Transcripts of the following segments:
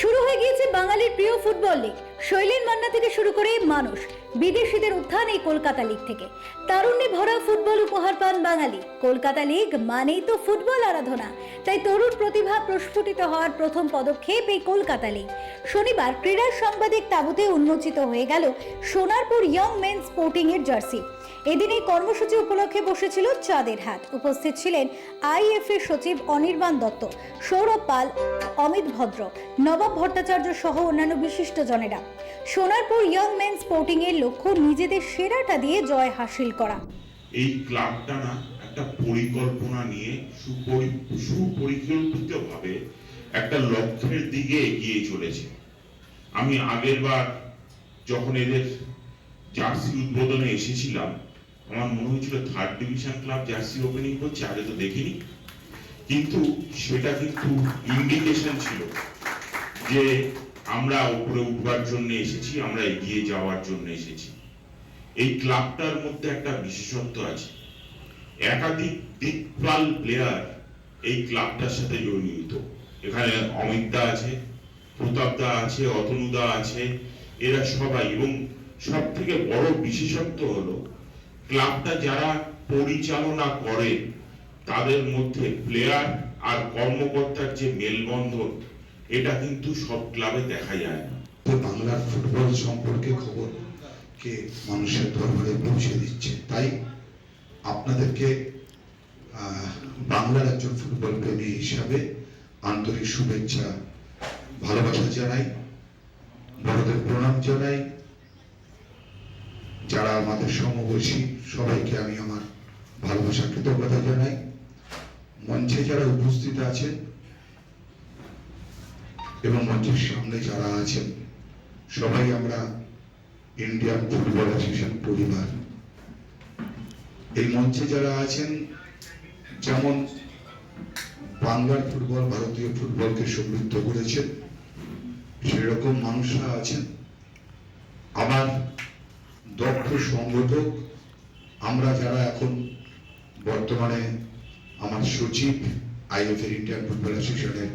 শুরু হয়ে গিয়েছে বাঙালির প্রিয় ফুটবল লিগ। শৈলেন মান্না থেকে শুরু করে মানুষ বিদেশিদের উত্থান এই কলকাতা লিগ থেকে। তারুণ্যে ভরা ফুটবল উপহার পান বাঙালি। কলকাতা লিগ মানেই তো ফুটবল আরাধনা। তাই তরুণ প্রতিভা প্রস্ফুটিত হওয়ার প্রথম পদক্ষেপ এই কলকাতা লিগ। শনিবার ক্রীড়া সাংবাদিক তাবুতে উন্মোচিত হয়ে গেল সোনারপুর ইয়ং মেন স্পোর্টিং এর জার্সি। এদিন এই কর্মসূচি উপলক্ষে বসেছিল চাঁদের হাত। উপস্থিত ছিলেন আইএফ এর সচিব অনির্বাণ দত্ত, সৌরভ পাল, অমিত ভদ্র, নবাব ভট্টাচার্য সহ অন্যান্য বিশিষ্ট জনেরা। সোনারপুর ইয়ং মেন স্পোর্টিং এর লক্ষ্য নিজেদের সেরাটা দিয়ে জয় হাসিল করা। এই ক্লাবটা না একটা পরিকল্পনা নিয়ে সুপরি- সুপরিকল্পিতভাবে একটা লক্ষ্যের দিকে এগিয়ে চলেছে। আমি আগের বার যখন এদের জার্সি উদ্বোধনে এসেছিলাম, আমার মনে হয়েছিল third division club jersey opening করছে, আগে তো দেখিনি। কিন্তু সেটা কিন্তু ইন্ডিকেশন ছিল যে আমরা উপরে উঠবার জন্য এসেছি, আমরা এগিয়ে যাওয়ার জন্য এসেছি। এই ক্লাবটার মধ্যে একটা বিশেষত্ব আছে। একাধিক দিকপাল প্লেয়ার এই ক্লাবটার সাথে জড়িত। এখানে অমিতদা আছে, প্রতাপদা আছে, অতনুদা আছে, এরা সবাই। এবং সব থেকে বড় বিশেষত্ব হলো, ক্লাবটা যারা পরিচালনা করে, তাদের মধ্যে প্লেয়ার আর কর্মকর্তার যে মেলবন্ধন, এটা কিন্তু সব ক্লাবে দেখা যায় না। বাংলার ফুটবল সম্পর্কে খবর কে মানুষের দরবারে পৌঁছে দিচ্ছে? তাই আপনাদেরকে বাংলার একজন ফুটবল প্রেমী হিসাবে আন্তরিক শুভেচ্ছা, ভালোবাসা জানাই বড়দের প্রণাম জানাই। যারা আমাদের সমবয়সী, সবাইকে আমি আমার ভালোবাসা কৃতজ্ঞতা জানাই। মঞ্চে যারা উপস্থিত আছেন এবং মঞ্চের সামনে যারা আছেন, সবাই আমরা ইন্ডিয়ান ফুটবল অ্যাসোসিয়েশন পরিবার। এই মঞ্চে যারা আছেন, যেমন বাংলার ফুটবল, ভারতীয় ফুটবলকে সমৃদ্ধ করেছেন সেরকম মানুষরা আছেন, আমার দক্ষ সংগঠক, আমরা যারা এখন বর্তমানে আমার সচিব আইএফ এর ইন্ডিয়ান ফুটবল অ্যাসোসিয়েশনের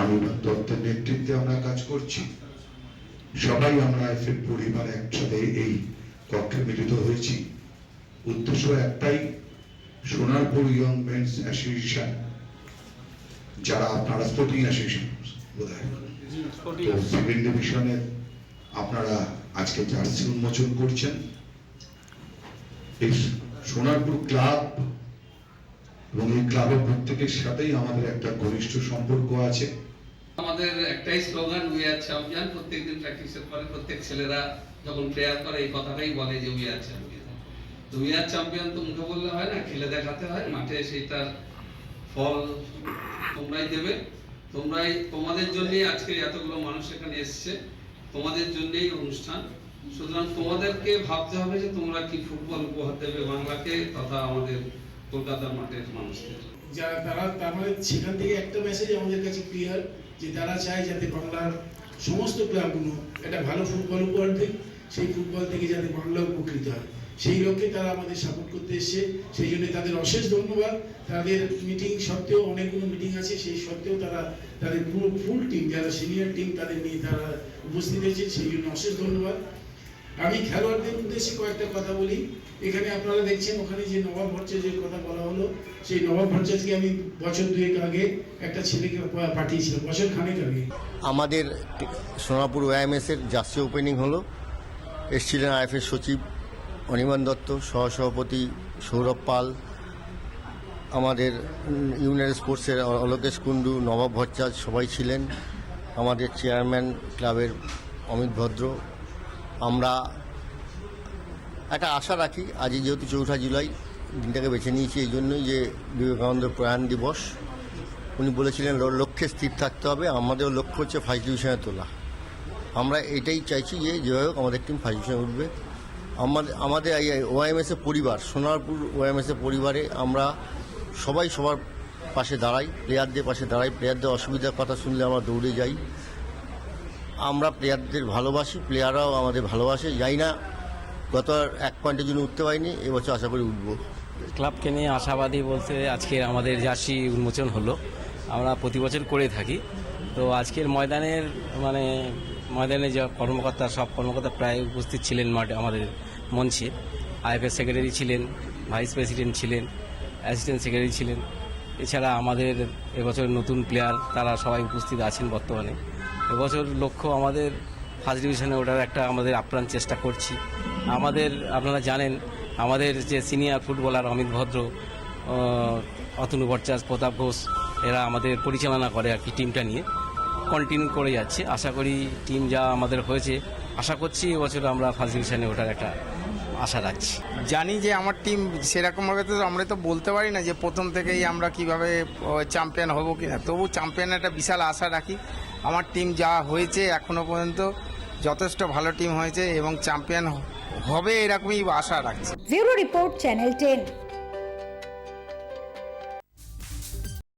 অনির্বাণ দত্তের নেতৃত্বে আমরা কাজ করছি। সবাই আমরা আইএফএর পরিবার একসাথে এই কক্ষে মিলিত হয়েছি। উদ্দেশ্য একটাই, সোনারপুর ইয়ং মেন্স অ্যাসোসিয়েশন যারা আপনারা স্পোর্টিং অ্যাসোসিয়েশন বোধ হয় তো সেকেন্ড ডিভিশনের আপনারা আজকে জার্সি উন্মোচন করছেন। এই সোনারপুর ক্লাব এবং এই ক্লাবের প্রত্যেকের সাথেই আমাদের একটা ঘনিষ্ঠ সম্পর্ক আছে। আমাদের একটাই স্লোগান উই আর চ্যাম্পিয়ন প্রত্যেকদিন প্র্যাকটিসের পরে প্রত্যেক ছেলেরা যখন প্রেয়ার করে, এই কথাটাই বলে যে উই আর চ্যাম্পিয়ন তো উই আর চ্যাম্পিয়ন তো মুখে বললে হয় না, খেলে দেখাতে হয়, মাঠে সেইটার ফল তোমরাই দেবে। তোমরাই, তোমাদের জন্যই আজকে এতগুলো মানুষ এখানে এসছে। তোমাদের জন্যই অনুষ্ঠান। সুতরাং তোমাদেরকে ভাবতে হবে যে তোমরা কি ফুটবল উপহার দেবে বাংলাকে তথা আমাদের কলকাতার মাঠের মানুষদের। যারা তারা, তার মানে সেখান থেকে একটা মেসেজ আমাদের কাছে ক্লিয়ার যে তারা চায় যাতে বাংলার সমস্ত ক্লাবগুলো একটা ভালো ফুটবল উপহার দিক। সেই ফুটবল থেকে যাতে বাংলা উপকৃত হয়। সেই লক্ষ্যে তারা আমাদের সাপোর্ট করতে এসছে। সেই জন্য তাদের অশেষ ধন্যবাদ। তাদের মিটিং সত্ত্বেও অনেকগুলো মিটিং আছে। সেই সত্ত্বেও তারা, তাদের পুরো ফুল টিম যারা সিনিয়র টিম তাদের নিয়ে তারা উপস্থিত হয়েছে। সেই জন্য অশেষ ধন্যবাদ। আমি খেলোয়াড়দের উদ্দেশ্যে কয়েকটা কথা বলি। এখানে আপনারা দেখছেন ওখানে যে নবাব ভট্টাচার্যের কথা বলা হলো। সেই নবাব ভট্টাচার্যকে আমি বছর দুয়েক আগে একটা ছেলেকে পাঠিয়েছিলাম, বছর খানেক আগে। আমাদের সোনাপুর ওয়াইএমএসের জার্সি ওপেনিং হলো। এসছিলেন আইএফের সচিব অনিমান দত্ত, সহসভাপতি সৌরভ পাল, আমাদের ইউনাইটেড স্পোর্টসের অলোকেশ কুণ্ডু, নবাব ভট্টাচ সবাই ছিলেন। আমাদের চেয়ারম্যান ক্লাবের অমিত ভদ্র। আমরা একটা আশা রাখি, আজই যেহেতু চৌঠা জুলাই, দিনটাকে বেছে নিয়েছি এই জন্যই যে বিবেকানন্দ প্রয়াণ দিবস। উনি বলেছিলেন লক্ষ্যে স্থির থাকতে হবে আমাদের লক্ষ্য হচ্ছে ফার্স্ট ডিভিশনে তোলা। আমরা এটাই চাইছি যে, যেভাবে হোক আমাদের টিম ফার্স্ট ডিভিশনে উঠবে। আমাদের আমাদের এর পরিবার, সোনারপুর ওআইএমএস এর পরিবারে আমরা সবাই সবার পাশে দাঁড়াই প্লেয়ারদের পাশে দাঁড়াই। প্লেয়ারদের অসুবিধার কথা শুনলে আমরা দৌড়ে যাই। আমরা প্লেয়ারদের ভালোবাসি প্লেয়াররাও আমাদের ভালোবাসে। যাই না, গত এক পয়েন্টের জন্য উঠতে পারিনি, এবছর আশা করি উঠবো। ক্লাবকে নিয়ে আশাবাদী বলতে আজকে আমাদের জার্সি উন্মোচন হলো। আমরা প্রতি বছর করে থাকি। তো আজকের ময়দানের মানে ময়দানে যে কর্মকর্তা, সব কর্মকর্তা প্রায় উপস্থিত ছিলেন মাঠে আমাদের মঞ্চে। আইএফএস সেক্রেটারি ছিলেন ভাইস প্রেসিডেন্ট ছিলেন অ্যাসিস্ট্যান্ট সেক্রেটারি ছিলেন। এছাড়া আমাদের এবছর নতুন প্লেয়ার তারা সবাই উপস্থিত আছেন বর্তমানে। এবছর লক্ষ্য আমাদের ফার্স্ট ডিভিশনে ওঠার একটা আমাদের আপ্রাণ চেষ্টা করছি। আমাদের, আপনারা জানেন, আমাদের যে সিনিয়র ফুটবলার অমিত ভদ্র অতনু ভট্টাচার্য, প্রতাপ ঘোষ, এরা আমাদের পরিচালনা করে আর কি টিমটা নিয়ে। কন্টিনিউ করে যাচ্ছে। আশা করি টিম যা আমাদের হয়েছে আশা করছি এবছর আমরা ফার্স্ট ডিভিশনে ওঠার একটা আশা রাখছি। জানি যে আমার টিম সেরকমভাবে তো আমরা তো বলতে পারি না যে প্রথম থেকেই আমরা কীভাবে চ্যাম্পিয়ন হব কি না তবু চ্যাম্পিয়ন একটা বিশাল আশা রাখি। আমার টিম যা হয়েছে এখনও পর্যন্ত যথেষ্ট ভালো টিম হয়েছে এবং চ্যাম্পিয়ন হবে এরকমই আশা রাখছি। Bureau report channel ten.